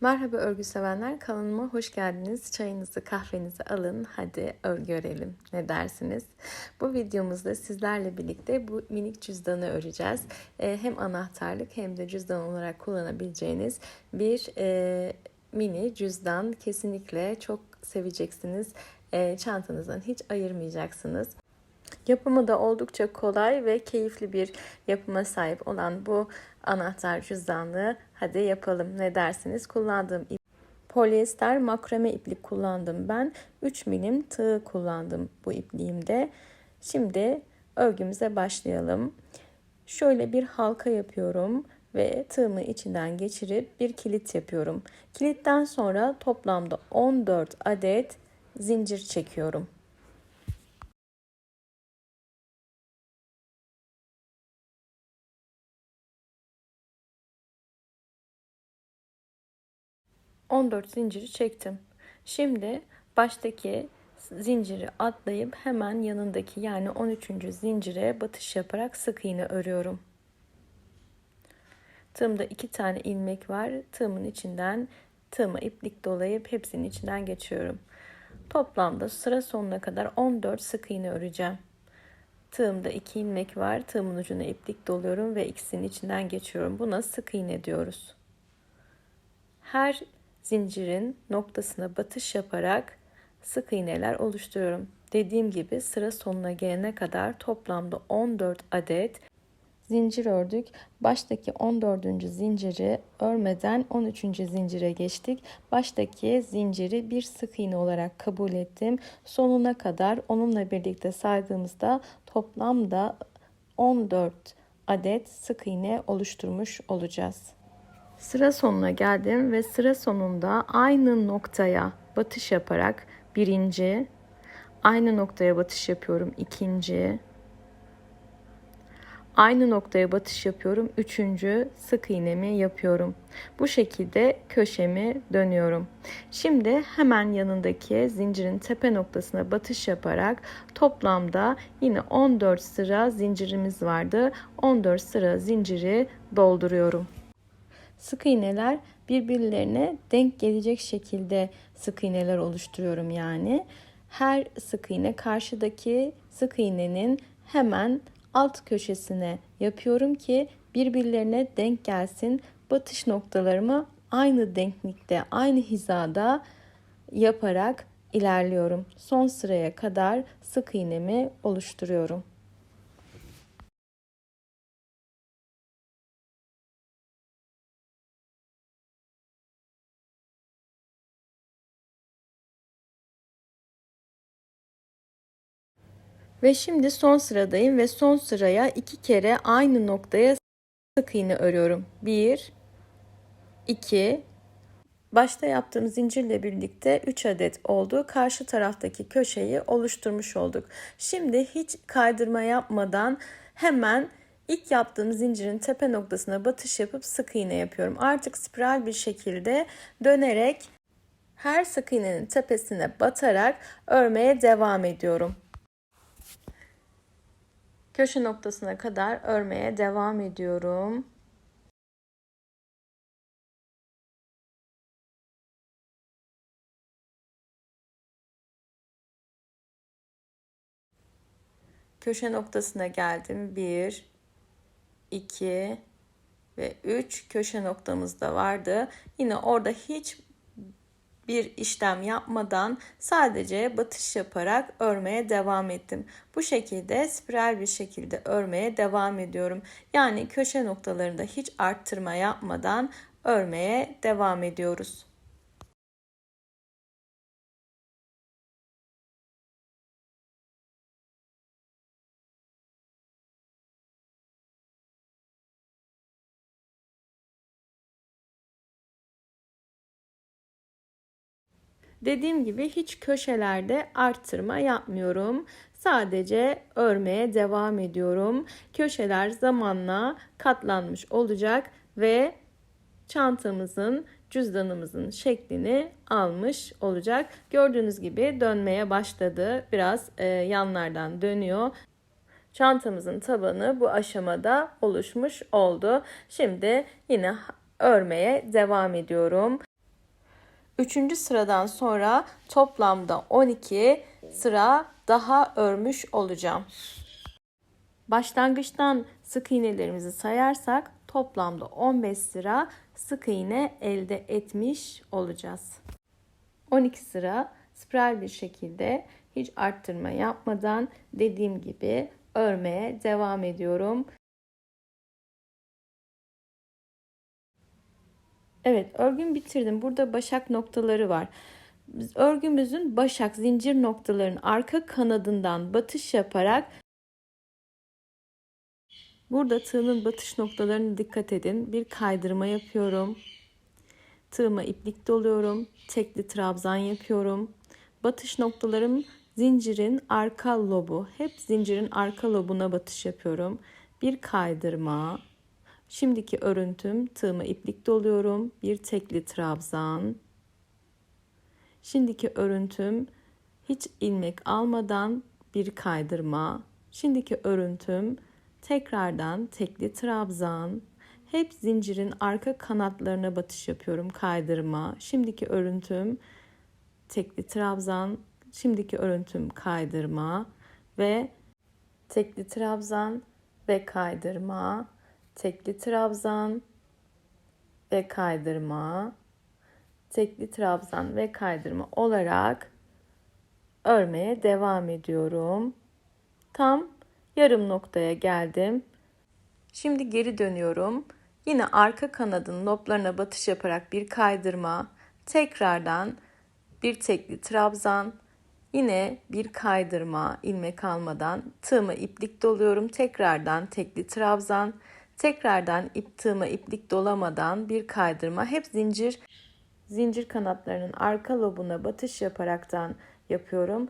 Merhaba örgü sevenler kanalıma hoş geldiniz. Çayınızı kahvenizi alın hadi örgü örelim ne dersiniz? Bu videomuzda sizlerle birlikte bu minik cüzdanı öreceğiz. Ee, hem anahtarlık hem de cüzdan olarak kullanabileceğiniz bir e, mini cüzdan kesinlikle çok seveceksiniz. E, çantanızdan hiç ayırmayacaksınız. Yapımı da oldukça kolay ve keyifli bir yapıma sahip olan bu anahtar cüzdanlığı hadi yapalım ne dersiniz? Kullandığım ip polyester makrame iplik kullandım ben. 3 milim tığ kullandım bu ipliğimde. Şimdi örgümüze başlayalım. Şöyle bir halka yapıyorum ve tığımı içinden geçirip bir kilit yapıyorum. Kilitten sonra toplamda 14 adet zincir çekiyorum. 14 zinciri çektim. Şimdi baştaki zinciri atlayıp hemen yanındaki yani 13. zincire batış yaparak sık iğne örüyorum. Tığımda iki tane ilmek var. Tığımın içinden tığıma iplik dolayıp hepsinin içinden geçiyorum. Toplamda sıra sonuna kadar 14 sık iğne öreceğim. Tığımda iki ilmek var. Tığımın ucuna iplik doluyorum ve ikisinin içinden geçiyorum. Buna sık iğne diyoruz. Her zincirin noktasına batış yaparak sık iğneler oluşturuyorum. Dediğim gibi sıra sonuna gelene kadar toplamda 14 adet zincir ördük. Baştaki 14. zinciri örmeden 13. zincire geçtik. Baştaki zinciri bir sık iğne olarak kabul ettim. Sonuna kadar onunla birlikte saydığımızda toplamda 14 adet sık iğne oluşturmuş olacağız. Sıra sonuna geldim ve sıra sonunda aynı noktaya batış yaparak birinci, aynı noktaya batış yapıyorum ikinci, aynı noktaya batış yapıyorum üçüncü sık iğnemi yapıyorum. Bu şekilde köşemi dönüyorum. Şimdi hemen yanındaki zincirin tepe noktasına batış yaparak toplamda yine 14 sıra zincirimiz vardı. 14 sıra zinciri dolduruyorum. Sık iğneler birbirlerine denk gelecek şekilde sık iğneler oluşturuyorum yani. Her sık iğne karşıdaki sık iğnenin hemen alt köşesine yapıyorum ki birbirlerine denk gelsin. Batış noktalarımı aynı denklikte, aynı hizada yaparak ilerliyorum. Son sıraya kadar sık iğnemi oluşturuyorum. Ve şimdi son sıradayım ve son sıraya iki kere aynı noktaya sık iğne örüyorum. 1 2 Başta yaptığım zincirle birlikte 3 adet oldu. Karşı taraftaki köşeyi oluşturmuş olduk. Şimdi hiç kaydırma yapmadan hemen ilk yaptığım zincirin tepe noktasına batış yapıp sık iğne yapıyorum. Artık spiral bir şekilde dönerek her sık iğnenin tepesine batarak örmeye devam ediyorum köşe noktasına kadar örmeye devam ediyorum. Köşe noktasına geldim. 1 2 ve 3 köşe noktamız da vardı. Yine orada hiç bir işlem yapmadan sadece batış yaparak örmeye devam ettim. Bu şekilde spiral bir şekilde örmeye devam ediyorum. Yani köşe noktalarında hiç arttırma yapmadan örmeye devam ediyoruz. Dediğim gibi hiç köşelerde arttırma yapmıyorum. Sadece örmeye devam ediyorum. Köşeler zamanla katlanmış olacak ve çantamızın cüzdanımızın şeklini almış olacak. Gördüğünüz gibi dönmeye başladı. Biraz e, yanlardan dönüyor. Çantamızın tabanı bu aşamada oluşmuş oldu. Şimdi yine örmeye devam ediyorum. Üçüncü sıradan sonra toplamda 12 sıra daha örmüş olacağım. Başlangıçtan sık iğnelerimizi sayarsak toplamda 15 sıra sık iğne elde etmiş olacağız. 12 sıra spiral bir şekilde hiç arttırma yapmadan dediğim gibi örmeye devam ediyorum. Evet, örgümü bitirdim. Burada başak noktaları var. Örgümüzün başak zincir noktalarının arka kanadından batış yaparak Burada tığımın batış noktalarına dikkat edin. Bir kaydırma yapıyorum. Tığıma iplik doluyorum. Tekli trabzan yapıyorum. Batış noktalarım zincirin arka lobu. Hep zincirin arka lobuna batış yapıyorum. Bir kaydırma. Şimdiki örüntüm tığıma iplik doluyorum. Bir tekli trabzan. Şimdiki örüntüm hiç ilmek almadan bir kaydırma. Şimdiki örüntüm tekrardan tekli trabzan. Hep zincirin arka kanatlarına batış yapıyorum kaydırma. Şimdiki örüntüm tekli trabzan. Şimdiki örüntüm kaydırma ve tekli trabzan ve kaydırma. Tekli trabzan ve kaydırma. Tekli trabzan ve kaydırma olarak örmeye devam ediyorum. Tam yarım noktaya geldim. Şimdi geri dönüyorum. Yine arka kanadın noplarına batış yaparak bir kaydırma, tekrardan bir tekli trabzan, yine bir kaydırma ilmek almadan tığıma iplik doluyorum. Tekrardan tekli trabzan, tekrardan ip tığıma iplik dolamadan bir kaydırma. Hep zincir zincir kanatlarının arka lobuna batış yaparaktan yapıyorum.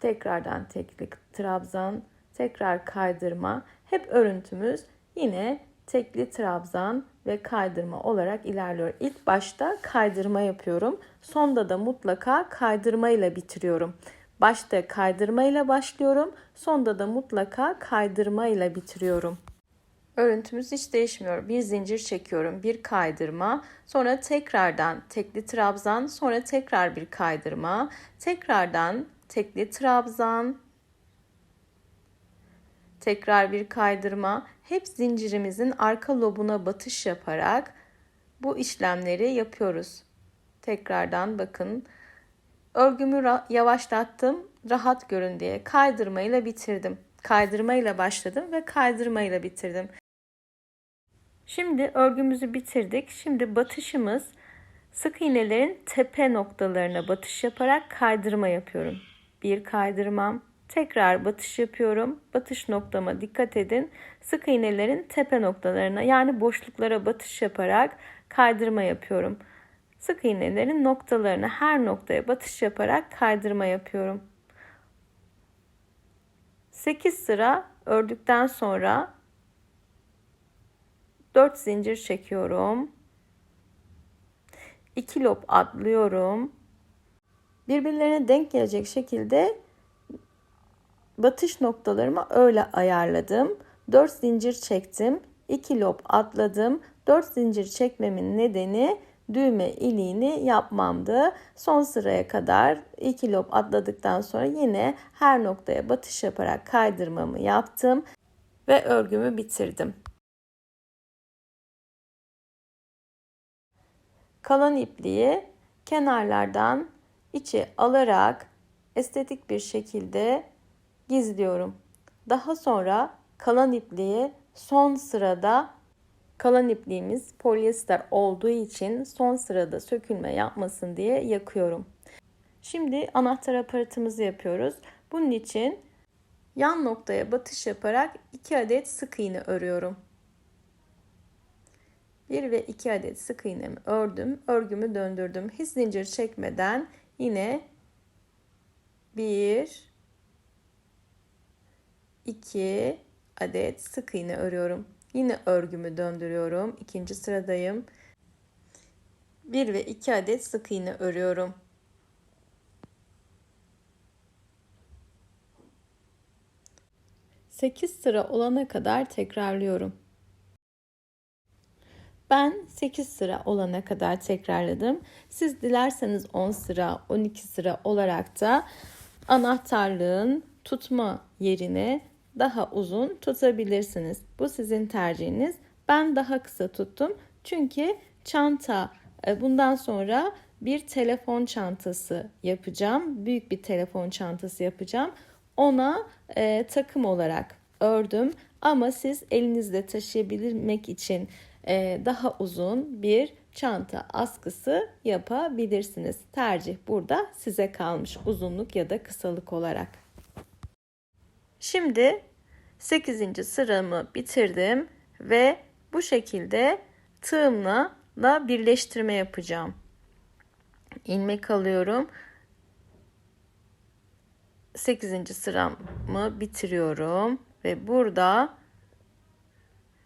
Tekrardan tekli trabzan, tekrar kaydırma. Hep örüntümüz yine tekli trabzan ve kaydırma olarak ilerliyor. İlk başta kaydırma yapıyorum. Sonda da mutlaka kaydırma ile bitiriyorum. Başta kaydırma ile başlıyorum. Sonda da mutlaka kaydırma ile bitiriyorum. Örüntümüz hiç değişmiyor. Bir zincir çekiyorum, bir kaydırma, sonra tekrardan tekli trabzan, sonra tekrar bir kaydırma, tekrardan tekli trabzan, tekrar bir kaydırma, hep zincirimizin arka lobuna batış yaparak bu işlemleri yapıyoruz. Tekrardan bakın. Örgümü yavaşlattım, rahat görün diye kaydırmayla bitirdim. Kaydırmayla başladım ve kaydırmayla bitirdim. Şimdi örgümüzü bitirdik. Şimdi batışımız sık iğnelerin tepe noktalarına batış yaparak kaydırma yapıyorum. Bir kaydırmam, tekrar batış yapıyorum. Batış noktama dikkat edin. Sık iğnelerin tepe noktalarına yani boşluklara batış yaparak kaydırma yapıyorum. Sık iğnelerin noktalarına her noktaya batış yaparak kaydırma yapıyorum. 8 sıra ördükten sonra 4 zincir çekiyorum. 2 lob atlıyorum. Birbirlerine denk gelecek şekilde batış noktalarımı öyle ayarladım. 4 zincir çektim. 2 lob atladım. 4 zincir çekmemin nedeni düğme iliğini yapmamdı. Son sıraya kadar 2 lob atladıktan sonra yine her noktaya batış yaparak kaydırmamı yaptım ve örgümü bitirdim. Kalan ipliği kenarlardan içe alarak estetik bir şekilde gizliyorum. Daha sonra kalan ipliği son sırada kalan ipliğimiz polyester olduğu için son sırada sökülme yapmasın diye yakıyorum. Şimdi anahtar aparatımızı yapıyoruz. Bunun için yan noktaya batış yaparak 2 adet sık iğne örüyorum. 1 ve 2 adet sık iğnemi ördüm. Örgümü döndürdüm. Hiç zincir çekmeden yine 1 2 adet sık iğne örüyorum. Yine örgümü döndürüyorum. İkinci sıradayım. 1 ve 2 adet sık iğne örüyorum. Sekiz sıra olana kadar tekrarlıyorum. Ben 8 sıra olana kadar tekrarladım. Siz dilerseniz 10 sıra, 12 sıra olarak da anahtarlığın tutma yerini daha uzun tutabilirsiniz. Bu sizin tercihiniz. Ben daha kısa tuttum. Çünkü çanta e, bundan sonra bir telefon çantası yapacağım. Büyük bir telefon çantası yapacağım. Ona e, takım olarak ördüm. Ama siz elinizde taşıyabilmek için daha uzun bir çanta askısı yapabilirsiniz. Tercih burada size kalmış uzunluk ya da kısalık olarak. Şimdi 8. sıramı bitirdim ve bu şekilde tığımla da birleştirme yapacağım. İlmek alıyorum. 8. sıramı bitiriyorum ve burada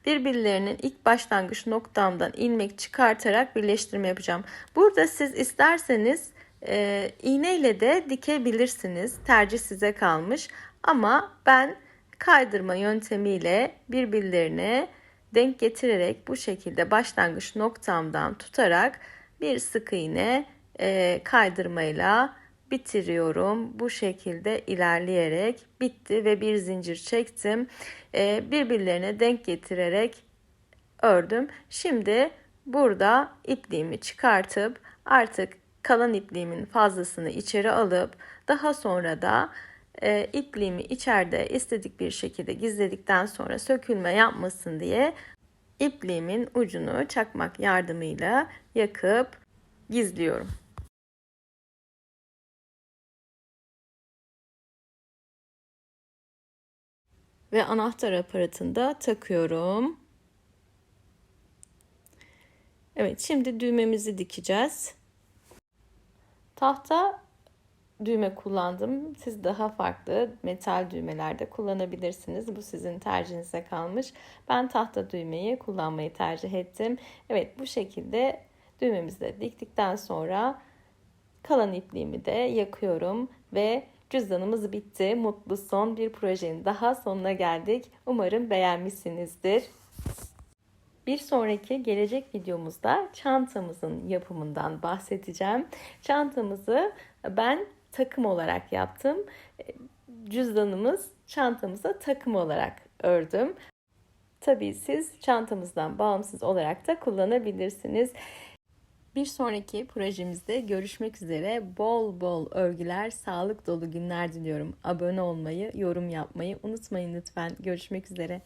birbirlerinin ilk başlangıç noktamdan ilmek çıkartarak birleştirme yapacağım. Burada siz isterseniz e, iğneyle de dikebilirsiniz. Tercih size kalmış. Ama ben kaydırma yöntemiyle birbirlerine denk getirerek bu şekilde başlangıç noktamdan tutarak bir sık iğne e, kaydırmayla bitiriyorum. Bu şekilde ilerleyerek bitti ve bir zincir çektim. E, birbirlerine denk getirerek ördüm. Şimdi burada ipliğimi çıkartıp artık kalan ipliğimin fazlasını içeri alıp daha sonra da e, ipliğimi içeride istedik bir şekilde gizledikten sonra sökülme yapmasın diye ipliğimin ucunu çakmak yardımıyla yakıp gizliyorum. Ve anahtar aparatını da takıyorum. Evet şimdi düğmemizi dikeceğiz. Tahta düğme kullandım. Siz daha farklı metal düğmelerde kullanabilirsiniz. Bu sizin tercihinize kalmış. Ben tahta düğmeyi kullanmayı tercih ettim. Evet bu şekilde düğmemizi de diktikten sonra kalan ipliğimi de yakıyorum ve cüzdanımız bitti. Mutlu son bir projenin daha sonuna geldik. Umarım beğenmişsinizdir. Bir sonraki gelecek videomuzda çantamızın yapımından bahsedeceğim. Çantamızı ben takım olarak yaptım. Cüzdanımız çantamıza takım olarak ördüm. Tabii siz çantamızdan bağımsız olarak da kullanabilirsiniz. Bir sonraki projemizde görüşmek üzere. Bol bol örgüler, sağlık dolu günler diliyorum. Abone olmayı, yorum yapmayı unutmayın lütfen. Görüşmek üzere.